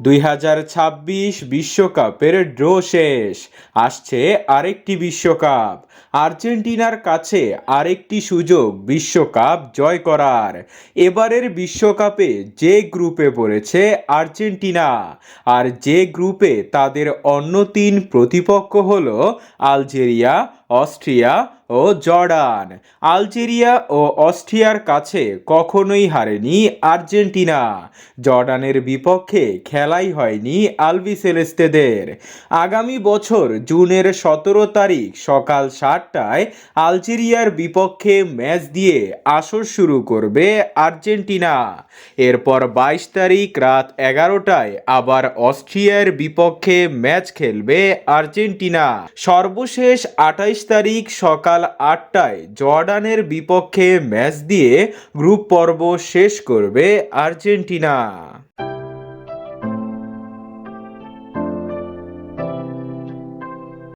দুই হাজার ছাব্বিশ বিশ্বকাপের ড্র শেষ। আসছে আরেকটি বিশ্বকাপ। আর্জেন্টিনার কাছে আরেকটি সুযোগ বিশ্বকাপ জয় করার। এবারের বিশ্বকাপে যে গ্রুপে পড়েছে আর্জেন্টিনা, আর যে গ্রুপে তাদের অন্য তিন প্রতিপক্ষ হল আলজেরিয়া, অস্ট্রিয়া ও জর্ডান, আলজেরিয়া ও অস্ট্রিয়ার কাছে কখনোই হারেনি আর্জেন্টিনা। জর্ডানের বিপক্ষে খেলাই হয়নি আলবি সেলেস্তেদের আগামী বছর জুনের সতেরো তারিখ সকাল সাতটায় আলজেরিয়ার বিপক্ষে ম্যাচ দিয়ে আসর শুরু করবে আর্জেন্টিনা। এরপর বাইশ তারিখ রাত এগারোটায় আবার অস্ট্রিয়ার বিপক্ষে ম্যাচ খেলবে আর্জেন্টিনা। সর্বশেষ আঠাইশ তারিখ সকাল আটটায় জর্ডানের বিপক্ষে ম্যাচ দিয়ে গ্রুপ পর্ব শেষ করবে আর্জেন্টিনা।